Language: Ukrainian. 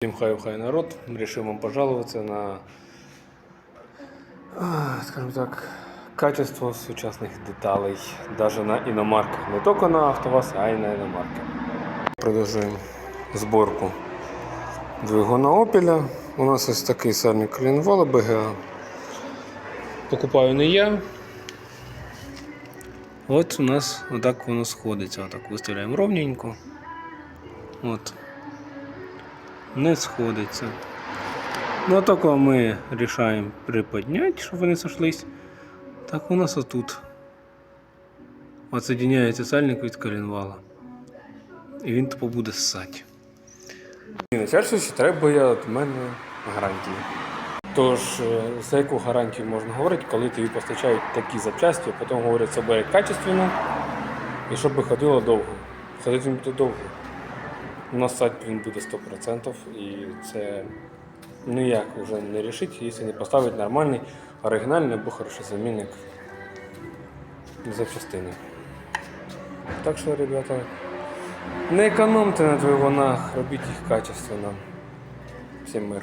Всем хай хай народ. Решил вам пожаловаться на, скажем так, качество сучасних деталей, даже на иномарках. Не только на АвтоВАЗ, а й на іномарках. Продовжуємо зборку двигуна Opel. У нас ось такий сальник коленвала BGA. Покупаю не я. От у нас отак воно сходиться. Отак виставляємо ровненько. От не сходиться. Ну, только ми рішаємо приподняти, щоб вони сошлись. Так у нас отут. Отсоединяється сальник від коленвала. І він тупо буде ссати. Начальство ще треба від мене гарантії. Тож, е, за яку гарантію можна говорити, коли тобі постачають такі запчасті, а потім говорять, це буде качественно і щоб ходило довго. Ходити буде довго. На сайт він буде 100% і це ніяк вже не рішить, якщо не поставить нормальний, оригінальний або хороший замінник запчастини. Так що, ребята, не економте на двигунах, робіть їх качественно. Всім мир.